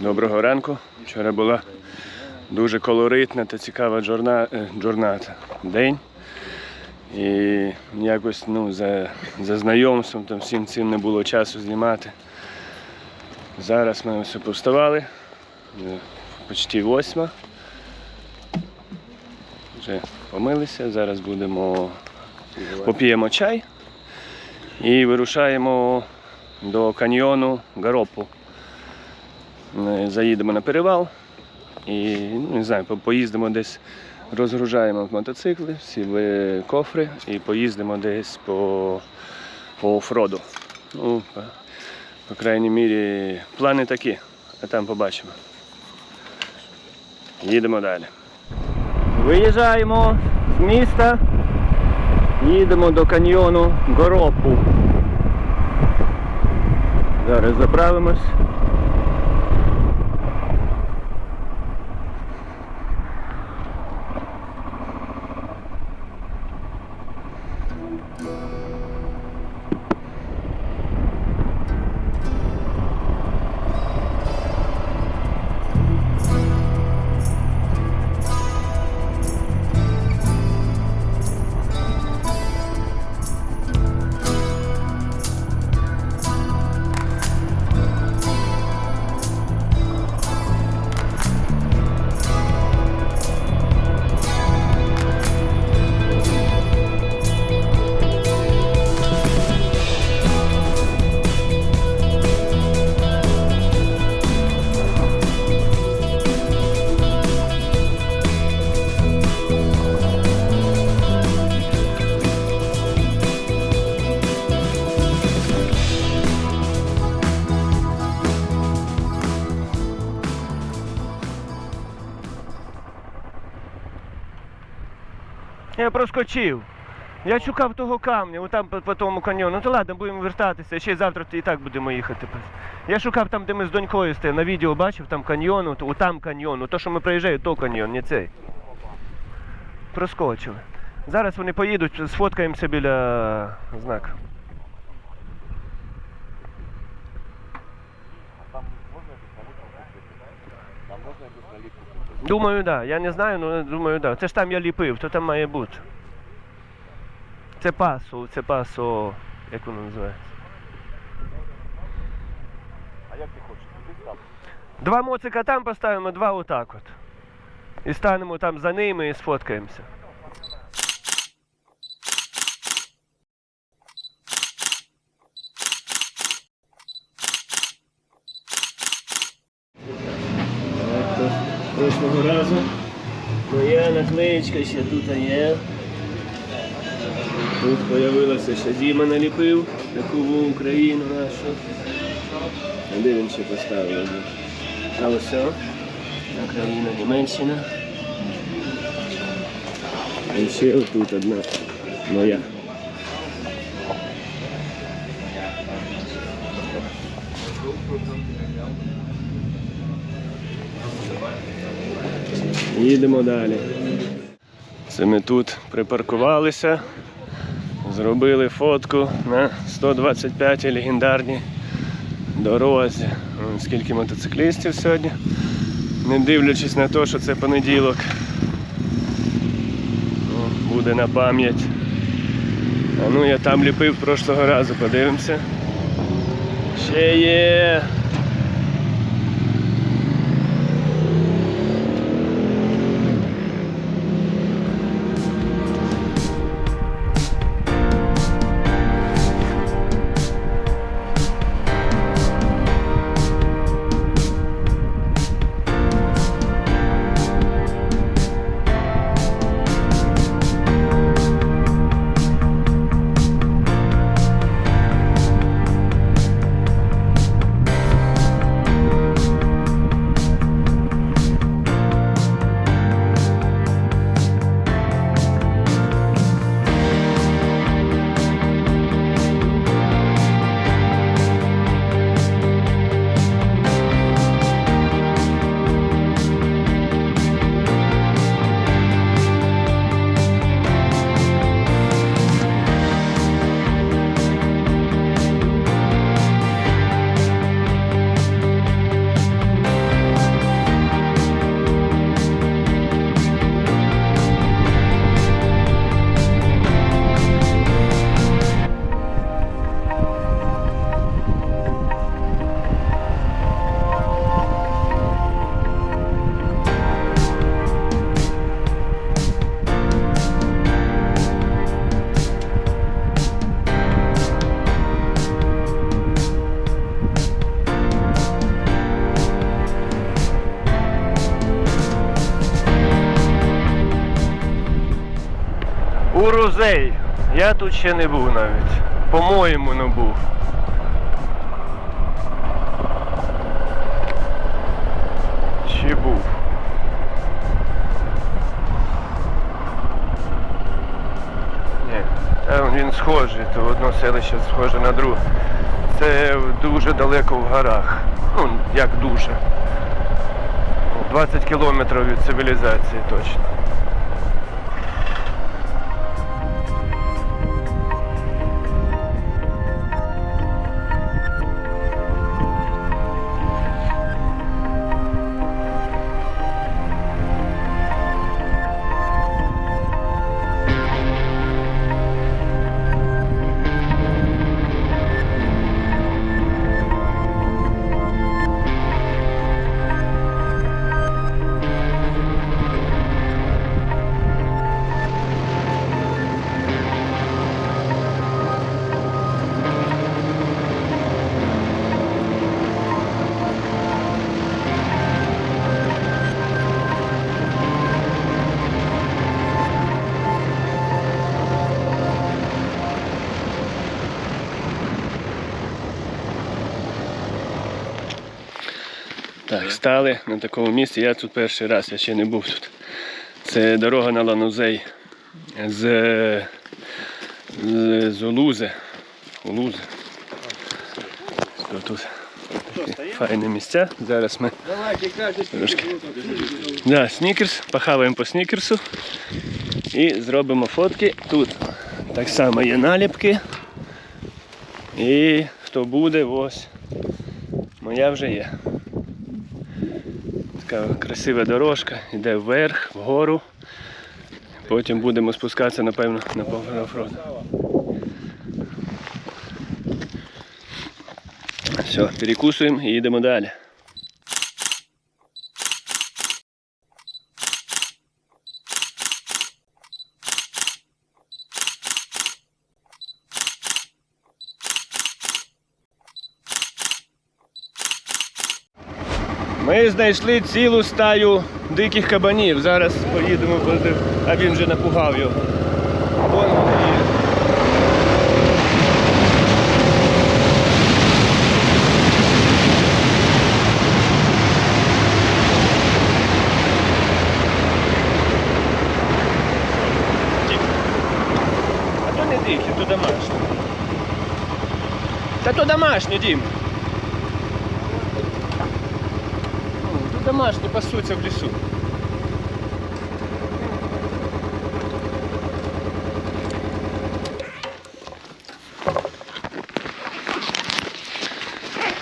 Доброго ранку. Вчора була дуже колоритна та цікава джорна... е, джорната. День. І якось ну, за, за знайомством там всім цим не було часу знімати. Зараз ми все повставали. Почти восьма. Вже помилися. Зараз будемо поп'ємо чай і вирушаємо до каньйону Гаропу. Е, Заїдемо на перевал і ну, не знаю, поїздимо десь, розгружаємо мотоцикли, всі кофри і поїздимо десь по, по офроду. Ну, по, по крайній мірі, плани такі, а там побачимо. Їдемо далі. Виїжджаємо з міста, їдемо до каньйону Горопу. Зараз заправимось. Проскочив. Я шукав того камня, отам по, по тому каньйону. Ну то ладно, будемо вертатися, ще й завтра і так будемо їхати. Я шукав там, де ми з донькою стоїмо, На відео бачив там каньйон, от там каньйон. То, що ми проїжджаємо, то каньйон, не цей. Проскочили. Зараз вони поїдуть, сфоткаємося біля знака. Думаю, так. Да. Я не знаю, але думаю, так. Да. Це ж там я ліпив, то там має бути. Це пасо, це пасо, як воно називається. А як ти хочеш? Ти? Два моцика там поставимо, два отак от. І станемо там за ними і сфоткаємося. Прошлого разу моя наклеєчка ще тут є. Тут з'явилася ще Діма наліпив таку Україну нашу. А де він ще поставив? А ось. Україна, Німеччина. І ще тут одна моя. Їдемо далі. Це ми тут припаркувалися, зробили фотку на 125 легендарній дорозі. Скільки мотоциклістів сьогодні, не дивлячись на те, що це понеділок. О, Буде на пам'ять. А ну я там ліпив прошлого разу, подивимося. Ще є. Я тут ще не був навіть. По-моєму, не був. Чи був? Ні, там він схожий, то одне селище схоже на друге. Це дуже далеко в горах. Ну, як дуже. 20 кілометрів від цивілізації точно. Так, стали на такому місці. Я тут перший раз, я ще не був тут. Це дорога на Ланузей з, з, з Олузи. Олузи. Тут файні місця. Зараз ми трошки. Да, снікерс, похаваємо по снікерсу і зробимо фотки. Тут так само є наліпки. І хто буде, ось моя вже є. Така красива дорожка, йде вверх, вгору. Потім будемо спускатися, напевно, на оффроуд. Все, перекусуємо і їдемо далі. Ми знайшли цілу стаю диких кабанів. Зараз поїдемо, а він вже напугав його. Вон є. А то не дикі, то домашні. Та то домашні, Дім. Ну, домашні пасуться в лісу.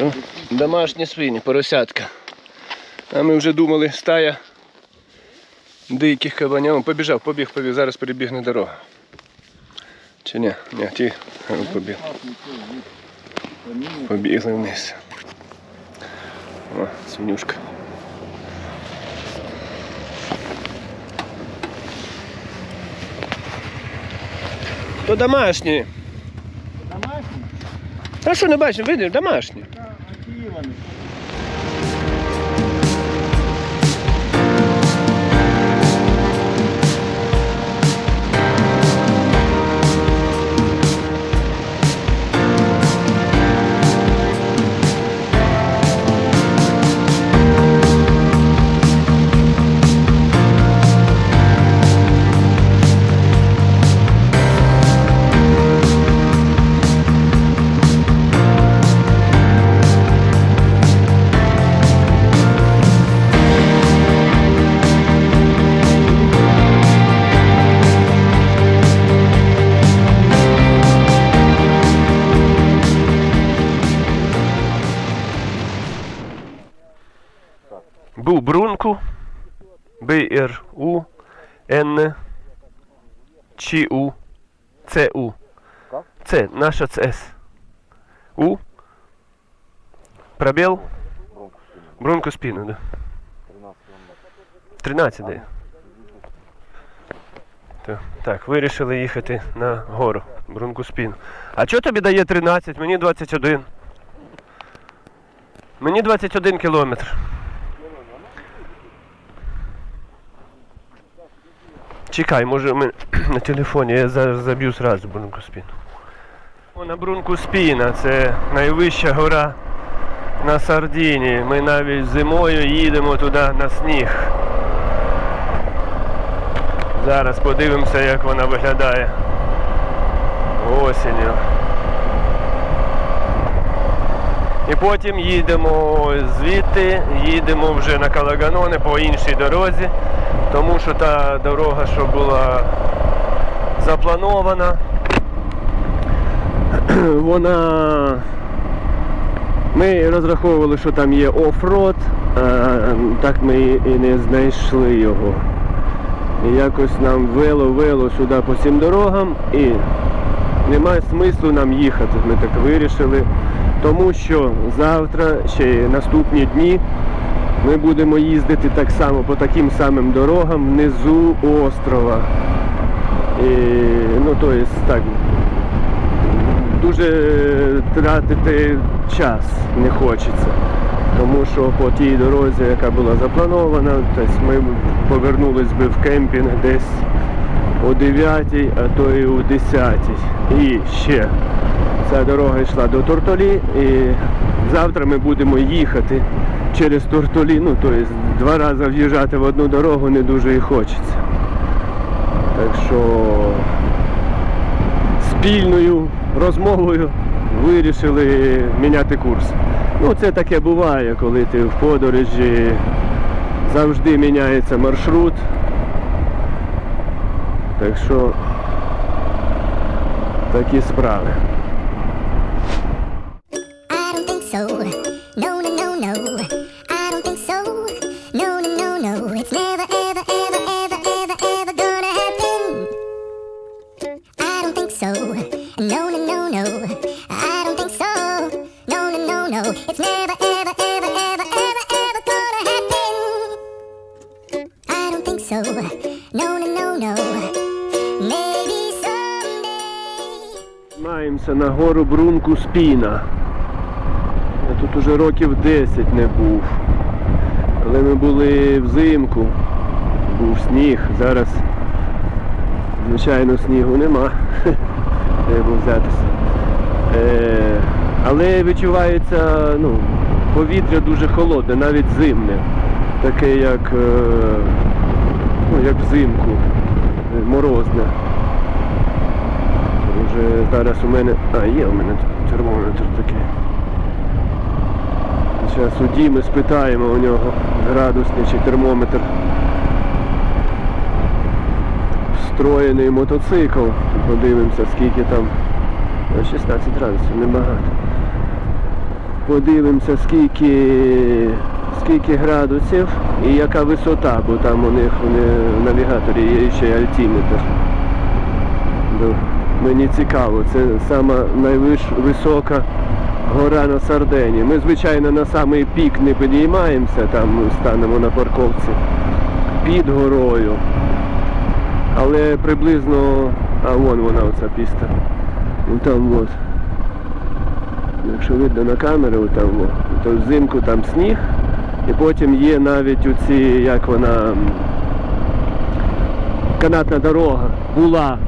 О, Домашні свині, поросятка. А ми вже думали, стая диких кабанів. Побіжав, побіг, побіг, зараз перебігне дорога. Чи ні? Ні, ті побіг. Побігли вниз. О, свинюшка. То домашні. Домашні? Та що не бачимо, видиш, домашні. А які Це наша це С. У. Пробіл. Бронку спину. Да. 13 км. 13 де. То, так, вирішили їхати на гору. Брунку спину. А що тобі дає 13? Мені 21. Мені 21 кілометр. Чекай, може ми на телефоні, я заб'ю зразу Брунку Спіну. На Брунку Спіна, це найвища гора на Сардині. Ми навіть зимою їдемо туди на сніг. Зараз подивимося, як вона виглядає осінню. І потім їдемо звідти, їдемо вже на Калаганоне по іншій дорозі, тому що та дорога, що була запланована, вона. Ми розраховували, що там є оффроад, а так ми і не знайшли його. І якось нам вело, вело сюди по цим дорогам і немає смислу нам їхати. Ми так вирішили. Тому що завтра, ще наступні дні, ми будемо їздити так само по таким самим дорогам внизу острова. І, ну, то є так, дуже тратити час не хочеться. Тому що по тій дорозі, яка була запланована, тобто ми повернулись би в кемпінг десь о 9, а то і о 10. І ще ця дорога йшла до Тортолі і завтра ми будемо їхати через Тортолі. Ну, тобто два рази в'їжджати в одну дорогу не дуже і хочеться. Так що спільною розмовою вирішили міняти курс. Ну, це таке буває, коли ти в подорожі завжди міняється маршрут. Так що такі справи. I don't think so. No, no, no, no. Гору Брунку Спіна. Я тут уже років 10 не був. Але ми були взимку, був сніг, зараз, звичайно, снігу нема. Був взятися. Е, але відчувається ну, повітря дуже холодне, навіть зимне. Таке як, е, ну, як взимку, е, морозне. Вже зараз у мене... А, є у мене термометр такий. Зараз у Діми спитаємо у нього градусний чи термометр. Встроєний мотоцикл. Подивимося, скільки там. 16 градусів, небагато. Подивимося, скільки, скільки градусів і яка висота, бо там у них в навігаторі є ще альтиметр. Мені цікаво, це сама найвисока гора на Сардені. Ми, звичайно, на самий пік не підіймаємося, там станемо на парковці під горою. Але приблизно... А вон вона оця піста. Там от. Якщо видно на камеру, там то взимку там сніг. І потім є навіть оці, як вона, канатна дорога була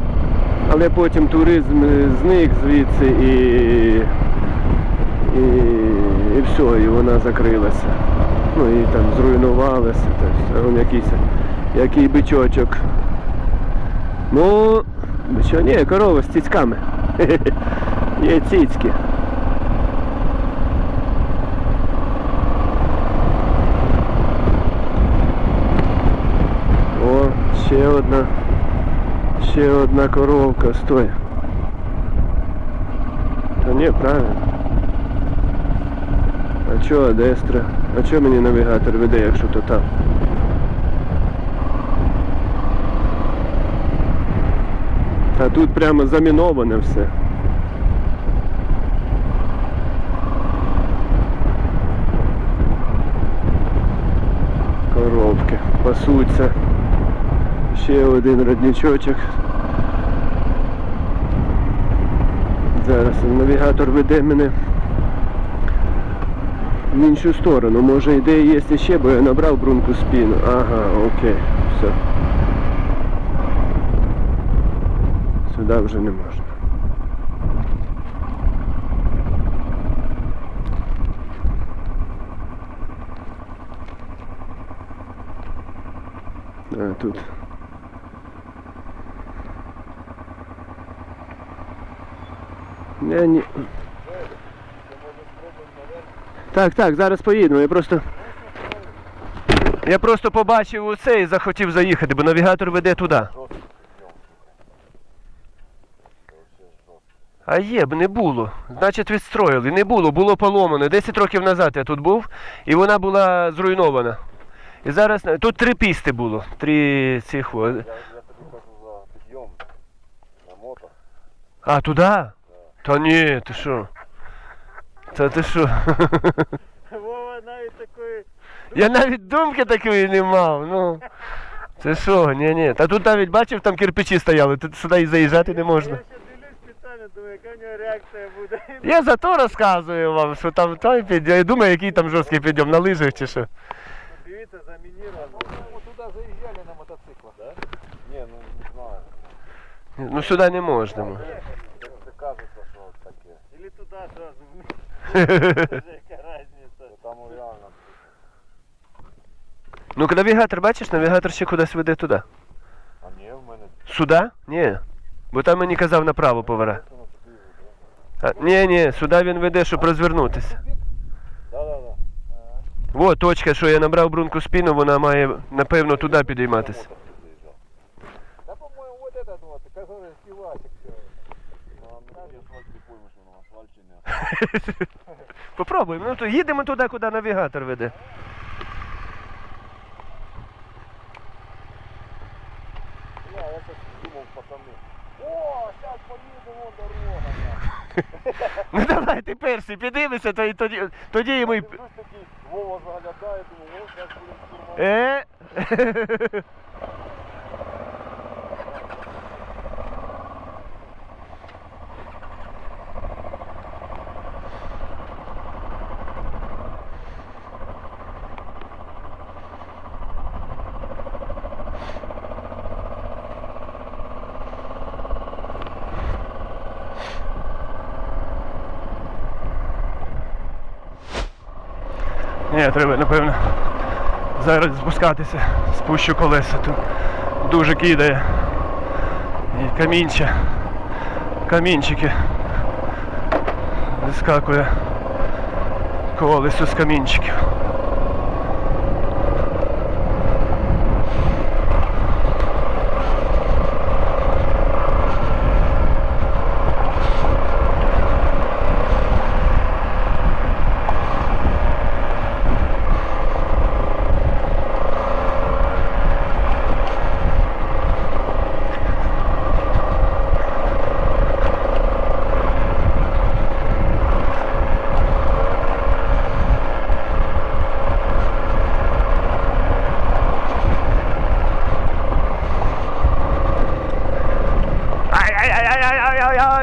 але потім туризм зник звідси і, і, і все, і вона закрилася. Ну і там зруйнувалася. Вон якийсь, який бичочок. Ну, бичо, ні, корова з цицьками. Є цицьки. О, ще одна. Ще одна коровка, стой. Та ні, правильно. А чо Адестра? А чо мені навігатор веде, якщо то там? Та тут прямо заміноване все. Коровки пасуться. Ще один родничочок. Зараз навігатор веде мене в іншу сторону. Може ідея є ще, бо я набрав брунку спіну. Ага, окей, все. Сюди вже не можна. А, тут. Не, ні. Так, так, зараз поїдемо. Я просто. Я просто побачив оце і захотів заїхати, бо навігатор веде туди. А є б не було. Значить, відстроїли. Не було, було поломано. 10 років назад я тут був, і вона була зруйнована. І зараз тут три пісти було. Три цих. Я, я тобі кажу за підйом на мото. А, туди? Та ні, ти що? Та ти що? Вова навіть такої. Я навіть думки такої не мав. Ну. Це що? Ні, ні. Та тут навіть бачив, там кирпичі стояли, тут сюди і заїжджати не можна. Я ще дивлюсь спеціально, думаю, яка в нього реакція буде. Я за то розказую вам, що там той підйом. Я думаю, який там жорсткий підйом на лижах чи що. Дивіться, замініровано. Мы туда заезжали на мотоциклах, да? Не, ну не знаю. Ну сюди не можна. Це таке. Или туди сразу вниз. Яка разниця? Там реально. Ну навігатор, бачиш, навігатор ще кудись веде туди. А ні, в мене Сюди? Ні. Бо там мені казав направо повера. А, ні, ні, сюди він веде, щоб розвернутися. Во, точка, що я набрав брунку спіну, вона має, напевно, туди підійматися. Попробуємо. Ну то їдемо туди, куди навігатор веде. Я, я сейчас думал, пацаны. О, сейчас поеду, вон дорога. Ну давай, ти перший, підіймися, то, тоді, тоді і ми. Дивлюсь такий, Вова заглядає, думаю, о, зараз будемо штурмувати. Е? Ні, треба, напевно, зараз спускатися, спущу колеса тут. Дуже кидає. І камінча. Камінчики. Вискакує колесо з камінчиків.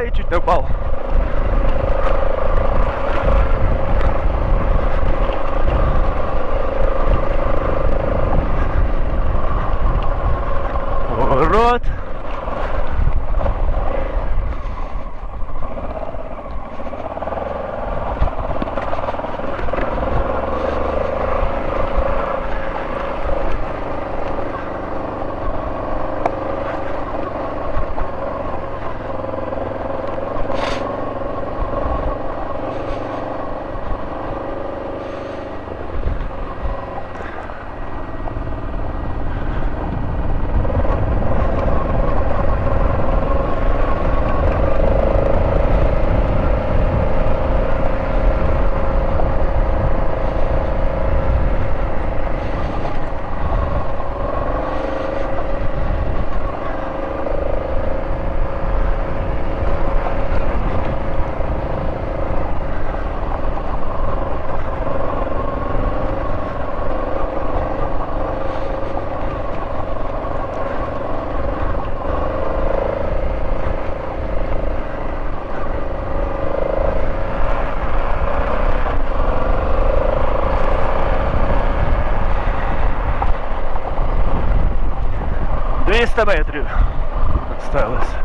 leite, teu pau. 300 метрів осталось.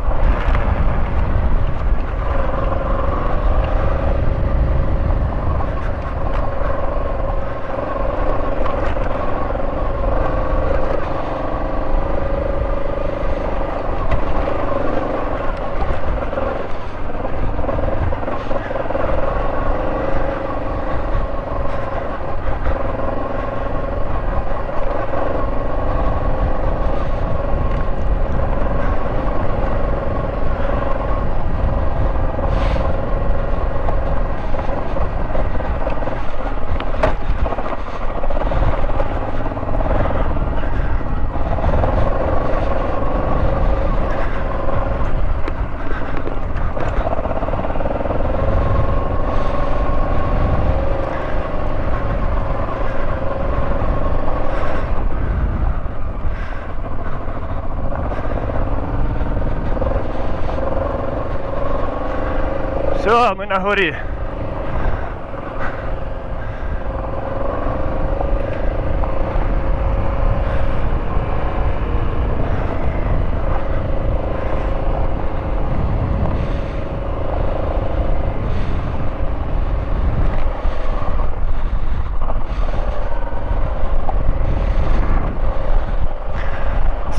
Все, ми на горі.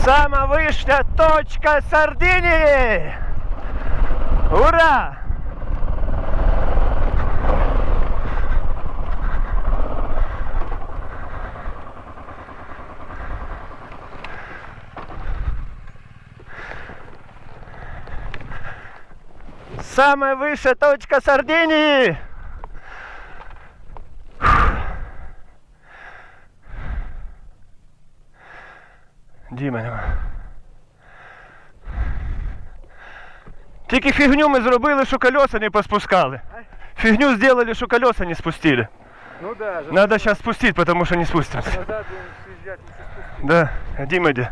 Сама вища точка Сардинії! Ура! Самая высшая точка Сардинии! Діма нема. Тільки фігню ми зробили, що колеса не поспускали. Фигню сделали, что колеса не спустили. Ну да, Надо сейчас спустить, потому что не спустимся. назад будем съезжать, лучше спустить. Да, Дима где?